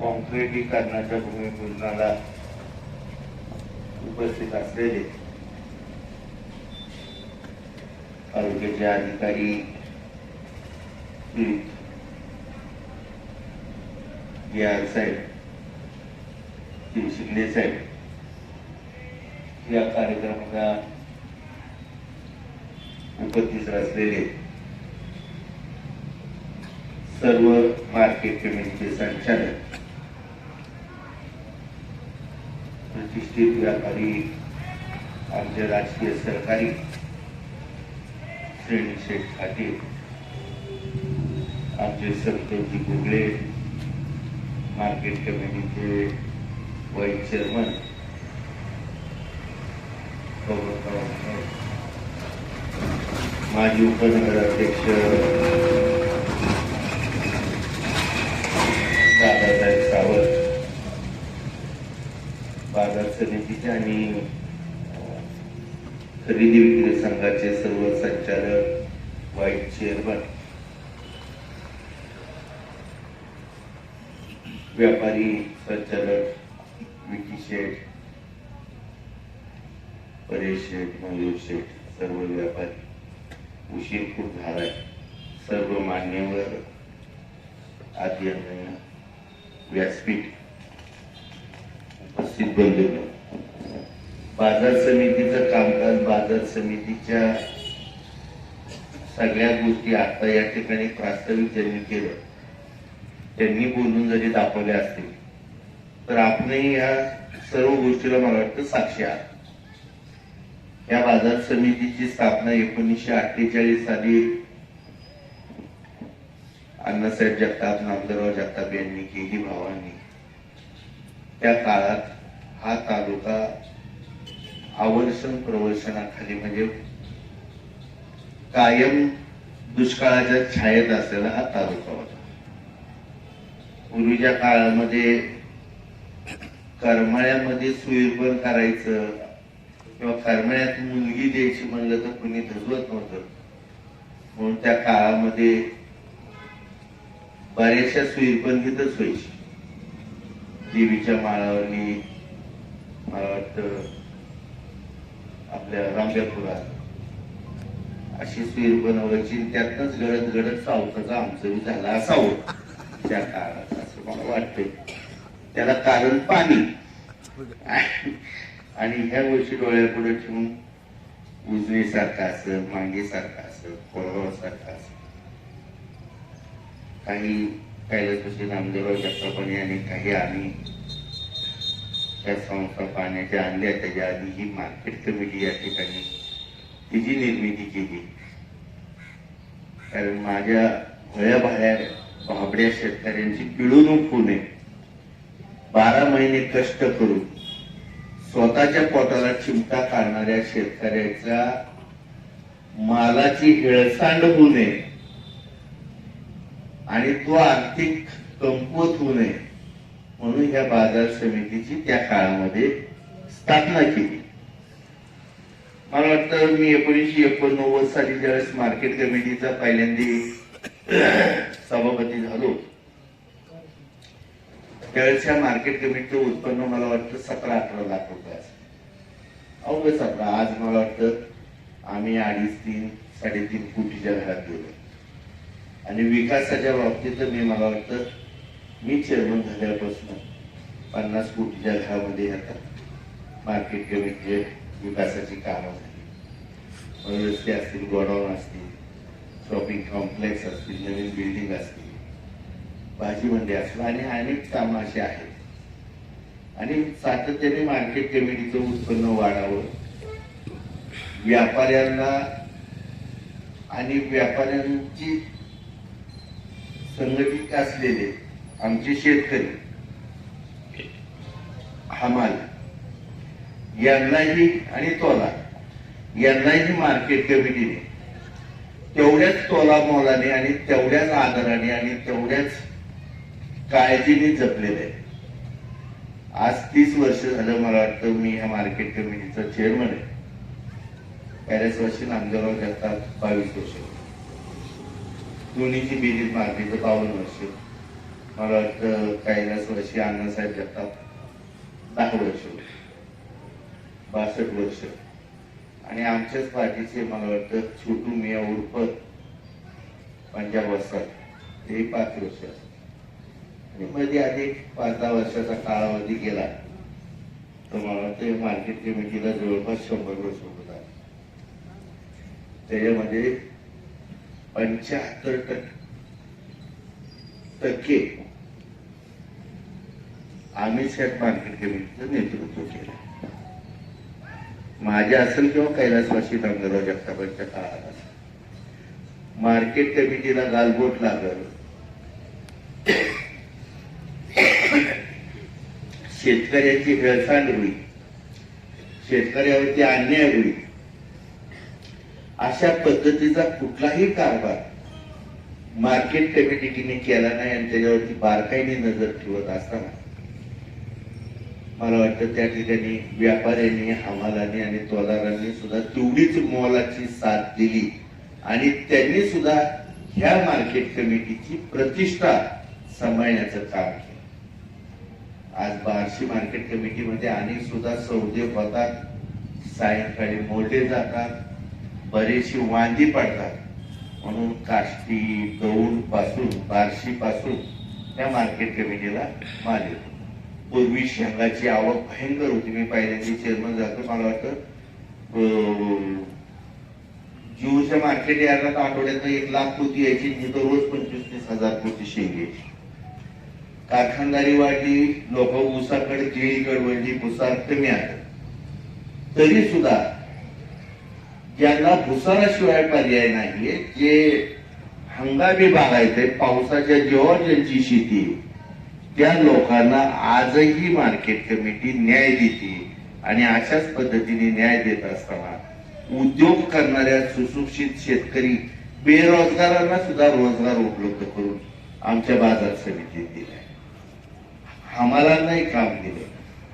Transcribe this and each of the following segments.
कॉन्क्रिटीकरणाच्या भूमिपूजनाला उपस्थित असलेले आरोग्याचे अधिकारी श्री आर साहेब शिंदे साहेब या कार्यक्रमाला उपस्थित असलेले सर्व मार्केट कमिटीचे संचालक प्रतिष्ठित व्यापारी आमचे राजकीय सहकारी श्रेणी शेठ खाटे आमचे संतोषजी गुगळे मार्केट कमिटीचे वाईस चेअरमन माजी उपनगराध्यक्ष समितीचे आणि खरेदी विक्री संघाचे सर्व संचालक वाईट चेअरमन व्यापारी संचालक विकी शेठ परेश शेठ मयूर शेठ सर्व व्यापारी उशीर खूप झालाय सर्व मान्यवर आद्य व्यासपीठ उपस्थित बाजार समितीचं कामकाज बाजार समितीच्या सगळ्या गोष्टी आता या ठिकाणी प्रास्ताविक ज्यांनी केलं त्यांनी बोलून जरी दाखवल्या असतील तर आपणही या सर्व गोष्टीला मला वाटतं साक्षी आहात. या बाजार समितीची स्थापना एकोणीसशे अठ्ठेचाळीस साली अण्णासाहेब जगताप नामदारराव जगताप यांनी केली भावांनी. त्या काळात हा तालुका आवर्षण प्रवर्षणाखाली म्हणजे कायम दुष्काळाच्या छायेत असलेला हा तालुका होता. पूर्वीच्या काळामध्ये करमाळ्यामध्ये सुईरबन करायचं किंवा करमाळ्यात मुलगी द्यायची म्हणलं तर कुणी धजवत नव्हतं. म्हणून त्या काळामध्ये बऱ्याचशा सुईरबन घेतच व्हायची. देवीच्या माळावरली मला वाटतं आपल्या रामजापुरात अशी सुईर बनवायची त्यातच त्यातनंच गडद गडद सावकाचा आमचं बी झाला असावं. त्या काळात असं मला वाटतंय. त्याला कारण पाणी. आणि ह्या गोष्टी डोळ्यापुढे ठेवून उजनीसारखा असं मांगीसारखा असं कोळगावसारखा असं. काही कैलासवासी नामदेव जगतापाणी आणि काही आम्ही त्या संस्था पाण्याच्या आणल्या त्याच्या आधी ही मार्केट कमिटी या ठिकाणी तिची निर्मिती केली. कारण माझ्या भळ्या भाड्या भाबड्या शेतकऱ्यांची पिळवणूक होऊ नये. बारा महिने कष्ट करून स्वतःच्या पोटाला चिमटा काढणाऱ्या शेतकऱ्याच्या मालाची हेळसांड होऊ नये. आणि तो आर्थिक कमकुवत होऊ नये म्हणून ह्या बाजार समितीची त्या काळामध्ये स्थापना केली. मला वाटतं मी एकोणीसशे एकोणनव्वद साली ज्यावेळेस मार्केट कमिटीचा पहिल्यांदा सभापती झालो त्यावेळेस या मार्केट कमिटीचं उत्पन्न मला वाटतं सतरा अठरा लाख रुपये असेल. अवघड सतरा आज मला वाटतं आम्ही अडीच तीन साडेतीन कोटीच्या घरात गेलो. आणि विकासाच्या बाबतीत मी मला वाटतं मी चेअरमन झाल्यापासून पन्नास कोटीच्या घरामध्ये आता मार्केट कमिटीचे म्हणजे विकासाची कामं झाली. रस्ते असतील गोडाऊन असतील शॉपिंग कॉम्प्लेक्स असतील नवीन बिल्डिंग असतील भाजी मंडी असतील आणि अनेक कामं अशी आहेत. आणि सातत्याने मार्केट कमिटीचं उत्पन्न वाढावं व्यापाऱ्यांना आणि व्यापाऱ्यांची संघटित असलेले आमचे शेतकरी हमाल यांनाही आणि तोला यांनाही मार्केट कमिटीने तेवढ्याच तोला मोलाने आणि तेवढ्याच आदराने आणि तेवढ्याच काळजीने जपलेले आहे. आज तीस वर्ष झालं मला वाटतं मी ह्या मार्केट कमिटीचा चेअरमन आहे. पॅरेसवर्षी नामदेवराव जगतात बावीस वर्ष. दोन्हीची बेरीज मारली तर बावन्न वर्ष मला वाटतं कैलास वर्षी अण्णासाहेब जगताप दहा वर्ष बासष्ट वर्ष. आणि आमच्याच पार्टीचे मला वाटतं छोटू मिया उर्फ पंजाब वस्तात ते पाच वर्ष आणि मध्ये आधी पाच दहा वर्षाचा कालावधी गेला. तर मला वाटतं मार्केट कमिटीला जवळपास शंभर वर्ष होता त्याच्यामध्ये पंच्याहत्तर टक्के आम्ही मार्केट कमिटीचं नेतृत्व केलं. माझ्या असेल किंवा कैलासवासी रंगराव जगतापांच्या काळात असेल. मार्केट कमिटीला गालबोट लागल. शेतकऱ्याची हेळसांड होईल. शेतकऱ्यावरती अन्याय होईल. अशा पद्धतीचा कुठलाही कारभार मार्केट कमिटीने केला नाही आणि त्याच्यावरती बारकाईने नजर ठेवत असताना मला वाटतं त्या ठिकाणी व्यापाऱ्यांनी हमालांनी आणि तोलारांनी सुद्धा तेवढीच मोलाची साथ दिली. आणि त्यांनी सुद्धा ह्या मार्केट कमिटीची प्रतिष्ठा सांभाळण्याचं काम केलं. आज बार्शी मार्केट कमिटीमध्ये अनेक सुद्धा सौदे होतात सायंकाळी मोठे जातात बरीचशी वांदी पडतात. म्हणून काष्टी दौंडपासून बार्शी पासून त्या मार्केट कमिटीला माल येतो. पूर्वी शेंगाची आवक भयंकर होती. मी पहिल्यांदा चेअरमन जातो मला वाटतं अं, जीवच्या मार्केट यार्डात आठवड्यात एक लाख कोटी यायची. आणि रोज पंचवीस तीस हजार कोटी शेंग यायची कारखानदारी वाढली लोक ऊसाकडे केळीकडे वळली भुसार कमी आलं. तरी सुद्धा ज्यांना भुसाराशिवाय पर्याय नाहीये जे हंगामी बागायचे पावसाच्या जेव्हा ज्यांची शेती त्या लोकांना आजही मार्केट कमिटी न्याय देते आणि अशाच पद्धतीने न्याय देत असताना उद्योग करणाऱ्या सुशिक्षित शेतकरी बेरोजगारांना सुद्धा रोजगार उपलब्ध करून आमच्या बाजार समितीत दिलाय. हमालांनाही काम दिले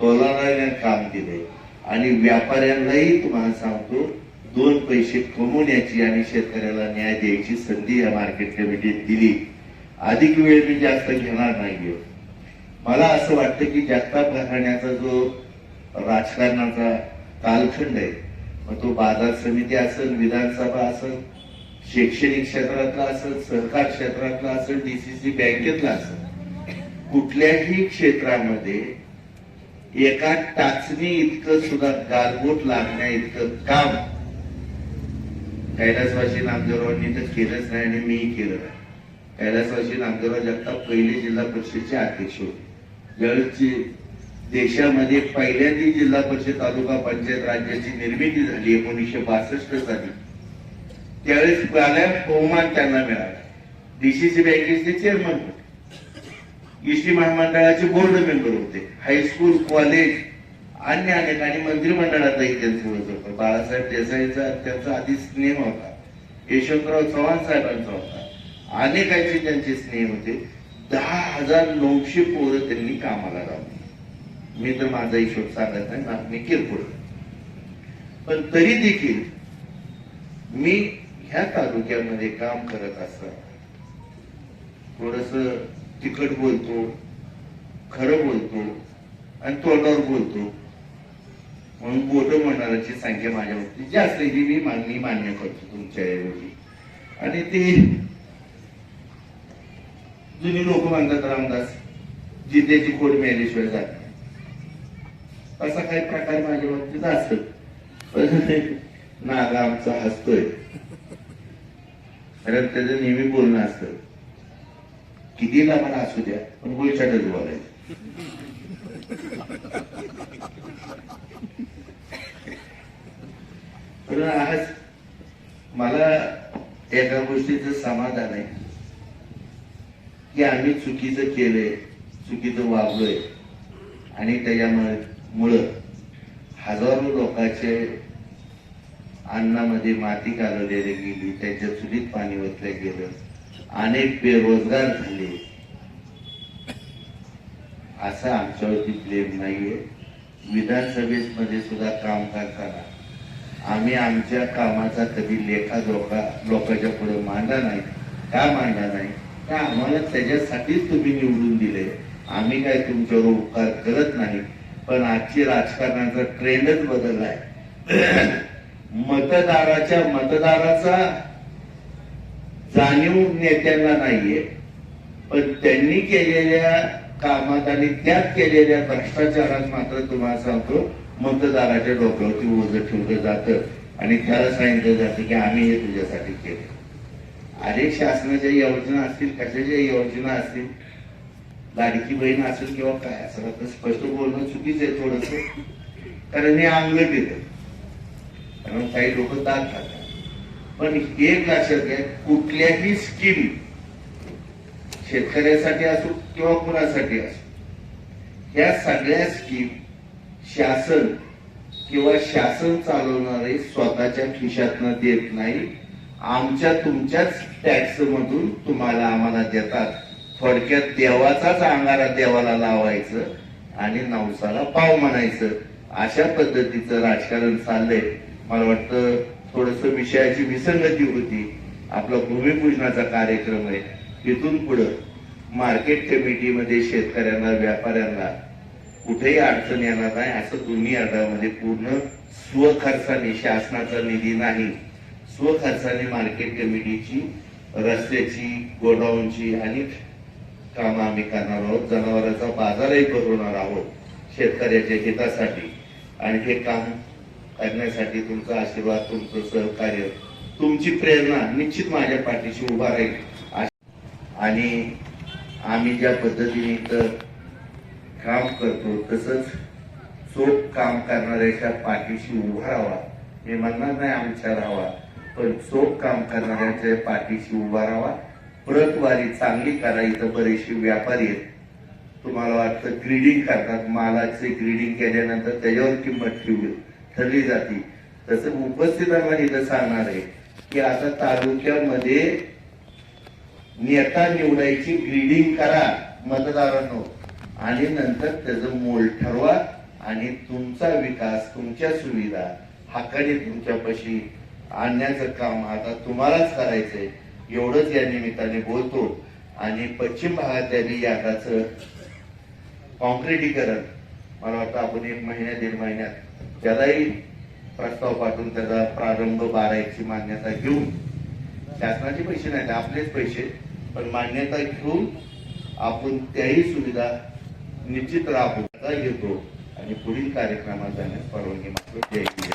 तोलारांना काम दिले आणि व्यापाऱ्यांनाही तुम्हाला सांगतो दोन पैसे कमवण्याची आणि शेतकऱ्याला न्याय द्यायची संधी या मार्केट कमिटीत दिली. अधिक वेळ मी जास्त घेणार नाहीये. मला असं वाटतं की जास्त घराण्याचा जो राजकारणाचा कालखंड आहे मग तो बाजार समिती असेल विधानसभा असेल शैक्षणिक क्षेत्रातला असेल सहकार क्षेत्रातला असेल डीसीसी बँकेतला असेल कुठल्याही क्षेत्रामध्ये एका टाचणी इतकं सुद्धा गालबोट लागण्या इतकं काम कैलासवासी नामदेवरावांनी तर केलंच नाही आणि मीही केलं नाही. कैलासवासी नामदेवराव जगताप पहिले जिल्हा परिषदचे अध्यक्ष होते. ज्यावेळेसची देशामध्ये पहिल्यांदा जिल्हा परिषद तालुका पंचायत राज्याची निर्मिती झाली एकोणीसशे बासष्ट साली. त्यावेळेस पहिल्या बहुमान त्यांना मिळाला. डीसीसी बँकेचे चेअरमन होते. इस्टी महामंडळाचे बोर्ड मेंबर होते. हायस्कूल कॉलेज अन्य अनेक आणि मंत्रिमंडळातही त्यांचं होत. होतं बाळासाहेब देसाईचा त्यांचा आधी स्नेह होता. यशवंतराव चव्हाण साहेबांचा होता. अनेकांचे त्यांचे स्नेह होते. दहा हजार नऊशे पोरं त्यांनी कामाला लावली. मी तर माझा हिशोब सांगत नाही ना किरकोळ पण तरी देखील मी ह्या तालुक्यामध्ये काम करत असताना थोडस तिखट बोलतो खरं बोलतो आणि तोंडावर बोलतो. म्हणून बोट म्हणणाऱ्याची संख्या माझ्यावरती जास्त आहे, ही मी मागणी मान्य करतो तुमच्या ऐवजी आणि ते जुनी लोक म्हणतात रामदास जिद्याची खोड मिळाल्याशिवाय जात नाही. असा काही प्रकार माझ्या बाबतीत असत नागा आमचा हसतोय. कारण त्याचं नेहमी बोलणं असतं. कितीला पण असू द्या पण गोळछाटच बोलायचं पण आज मला एका गोष्टीचं समाधान आहे. की आम्ही चुकीचं केलंय चुकीचं वागलोय. आणि त्याच्यामुळे मुळे हजारो लोकांचे अन्नामध्ये माती कालवलेली गेली त्यांच्या चुलीत पाणी ओतलं गेलं. अनेक बेरोजगार झाले. असं आमच्यावरती ब्लेम नाहीये. विधानसभेमध्ये सुद्धा काम करताना आम्ही आमच्या कामाचा कधी लेखा जोखा लोकांच्या पुढे मांडला नाही. का मांडला नाही? तर आम्हाला त्याच्यासाठीच तुम्ही निवडून दिले? आम्ही काय तुमच्यावर उपकार करत नाही. पण आजची राजकारणाचा ट्रेंडच बदललाय. मतदाराच्या मतदाराचा जाणीव नेत्यांना नाहीये. पण त्यांनी केलेल्या कामात आणि त्यात केलेल्या भ्रष्टाचारात मात्र तुम्हाला सांगतो मतदाराच्या डोक्यावरती ओझं ठेवलं जातं आणि त्याला सांगितलं जातं की आम्ही हे तुझ्यासाठी केलं. अरे शासनाच्या योजना असतील कशाच्या योजना असतील? लाडकी बहीण असेल किंवा काय असेल आता स्पष्ट बोलणं चुकीच आहे थोडस. कारण हे अंगलं दिलं. कारण काही लोक दात खातात. पण एक लक्षात घ्या कुठल्याही स्कीम शेतकऱ्यासाठी असो किंवा कुणासाठी असो या सगळ्या स्कीम शासन किंवा शासन चालवणारे स्वतःच्या खिशातनं देत नाही आमच्या तुमच्याच टॅक्स मधून तुम्हाला आम्हाला देतात. थोडक्यात देवाचाच अंगारा देवाला लावायचं आणि नवसाला पाव म्हणायचं. अशा पद्धतीचं राजकारण चाललंय. मला वाटतं थोडस विषयाची विसंगती होती. आपला भूमिपूजनाचा कार्यक्रम आहे. तिथून पुढं मार्केट कमिटीमध्ये शेतकऱ्यांना व्यापाऱ्यांना कुठेही अडचण येणार नाही. असं दोन्ही आठवड्यामध्ये पूर्ण स्वखर्चाने शासनाचा निधी नाही स्वखर्चाने मार्केट कमिटीची रस्त्याची गोडाऊनची आणि कामं आम्ही करणार आहोत. जनावरांचा बाजारही भरवणार आहोत शेतकऱ्याच्या हितासाठी. आणि हे काम करण्यासाठी तुमचा आशीर्वाद तुमचं सहकार्य तुमची प्रेरणा निश्चित माझ्या पाठीशी उभा राहील. आणि आम्ही ज्या पद्धतीने इथं काम करतो तसंच चोख काम करणाऱ्याच्या पाठीशी उभा राहावा. हे म्हणणार नाही आमच्या राहावा पण चोख काम करणाऱ्याच्या पाठीशी उभा राहावा. प्रतवारी चांगली करा इथं बरेचसे व्यापारी आहेत. तुम्हाला वाटतं ग्रीडिंग करतात मालाचे ग्रीडिंग केल्यानंतर त्याच्यावर किंमत ठेवली ठरली जाते. तसं उपस्थितांना इथं सांगणार आहे की आता तालुक्यामध्ये नेता निवडायची ग्रीडिंग करा मतदारांनो. आणि नंतर त्याचं मोल ठरवा आणि तुमचा विकास तुमच्या सुविधा हक्काने तुमच्यापाशी आणण्याचं काम आता तुम्हालाच करायचंय. एवढंच या निमित्ताने बोलतो. आणि पश्चिम भागात त्यांनी यादाचं कॉन्क्रिटीकरण मला वाटतं आपण एक महिन्या दीड महिन्यात त्यालाही प्रस्ताव पाठवून त्याचा प्रारंभ बारा एकची मान्यता घेऊन शासनाचे पैसे नाही आपलेच पैसे पण मान्यता घेऊन आपण त्याही सुविधा निश्चित लाभ घेतो आणि पुढील कार्यक्रमात जाण्यास परवानगी मात्र द्यायची